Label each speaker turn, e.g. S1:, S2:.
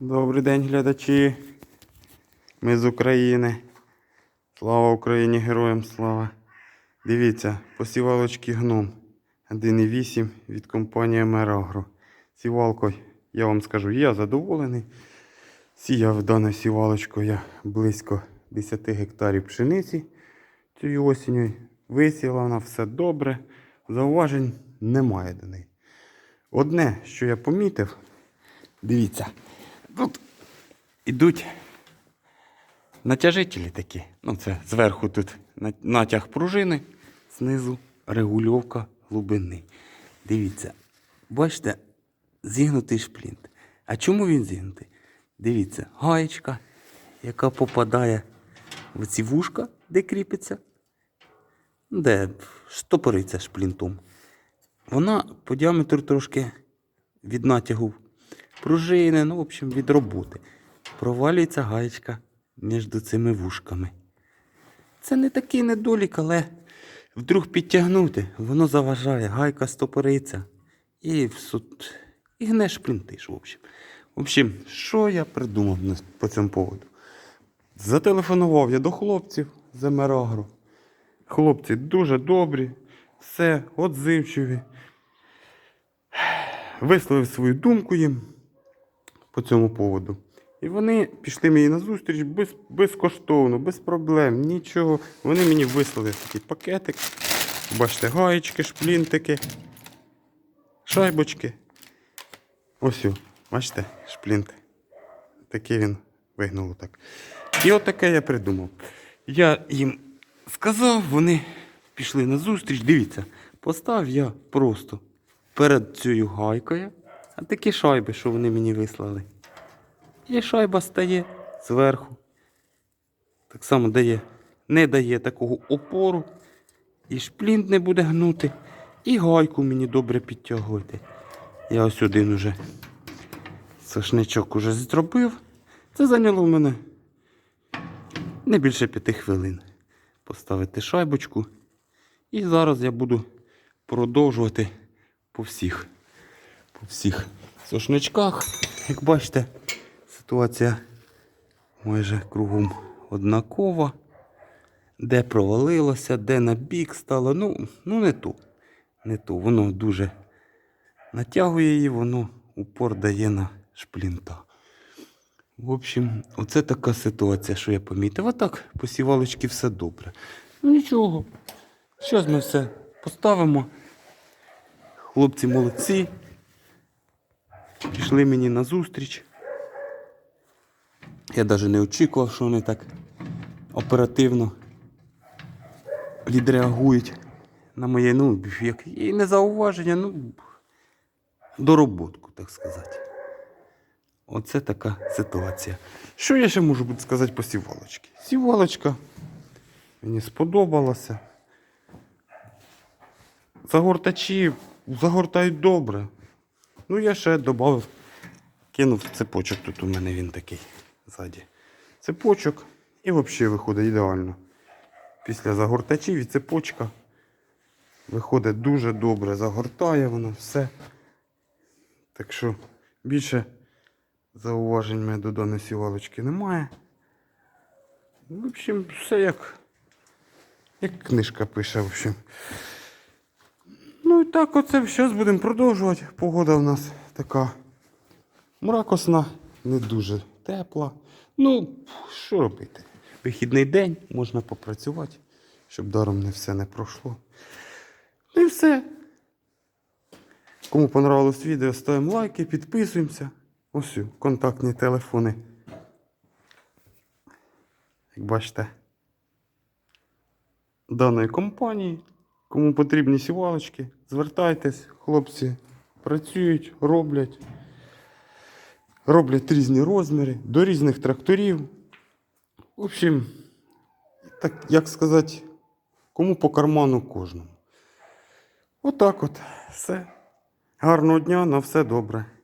S1: Добрий день, глядачі. Ми з України. Слава Україні, героям слава. Дивіться, посівалочки гном 1,8 від компанії Мерагро. Сівалкою, я вам скажу, я задоволений. Сіяв даною сівалочкою я близько 10 гектарів пшениці цією осінню. Висіла вона все добре. Зауважень немає до неї. Одне, що я помітив, дивіться, тут ідуть натяжителі такі. Ну, це зверху тут натяг пружини, знизу регульовка глибини. Дивіться, бачите, зігнутий шплінт. А чому він зігнутий? Дивіться, гаєчка, яка попадає в ці вушка, де кріпиться, де штопориться шплінтом. Вона по діаметру трошки від натягу пружини, ну, в общем, від роботи. Провалюється гаєчка між цими вушками. Це не такий недолік, але вдруг підтягнути, воно заважає, гайка стопориться і, в і гне шплінтиш, в общем. В общем, що я придумав по цьому поводу? Зателефонував я до хлопців з Емерагро. Хлопці дуже добрі, все, отзивчиві. Висловив свою думку їм по цьому поводу. І вони пішли мені на зустріч без, безкоштовно, без проблем, нічого. Вони мені вислали такий пакетик. Бачите, гаєчки, шплінтики, шайбочки. Ось, бачите, шплінт. Такий він вигнув так. І от таке я придумав. Я їм сказав, вони пішли на зустріч. Дивіться, постав я просто перед цією гайкою, а такі шайби, що вони мені вислали. І шайба стає зверху. Так само дає, не дає такого опору, і шплінт не буде гнути, і гайку мені добре підтягувати. Я ось один уже сошничок уже зробив. Це зайняло в мене не більше п'яти хвилин. Поставити шайбочку. І зараз я буду продовжувати по всіх, по всіх сошничках. Як бачите, ситуація майже кругом однакова. Де провалилося, де на бік стало. Ну, ну не ту. Не ту. Воно дуже натягує її, воно упор дає на шплінта. В общем, оце така ситуація, що я помітив. А так, посівалочки все добре. Ну нічого. Зараз ми все поставимо. Хлопці молодці. Пішли мені на зустріч. Я навіть не очікував, що вони так оперативно відреагують на моє, ну, як і не зауваження, ну, дороботку, так сказати. Оце така ситуація. Що я ще можу сказати по сівалочці? Сівалочка мені сподобалася. Загортачі загортають добре. Ну, я ще додав, кинув цепочок. Тут у мене він такий ззаді. Цепочок. І взагалі виходить ідеально. Після загортачів і цепочка виходить дуже добре. Загортає воно все. Так що більше зауважень мене до даної сівалочки немає. В общем, все як, як книжка пише, в общем. Так, оце зараз будемо продовжувати. Погода в нас така мракосна, не дуже тепла. Ну, що робити? Вихідний день, можна попрацювати, щоб даром не все не пройшло. Ну і все. Кому понравилось відео, ставимо лайки, підписуємося. Ось контактні телефони. Як бачите, даної компанії. Кому потрібні сівалочки, звертайтесь, хлопці працюють, роблять. Роблять різні розміри, до різних тракторів. В общем, так як сказати, кому по карману кожному. Отак от, все. Гарного дня, на все добре.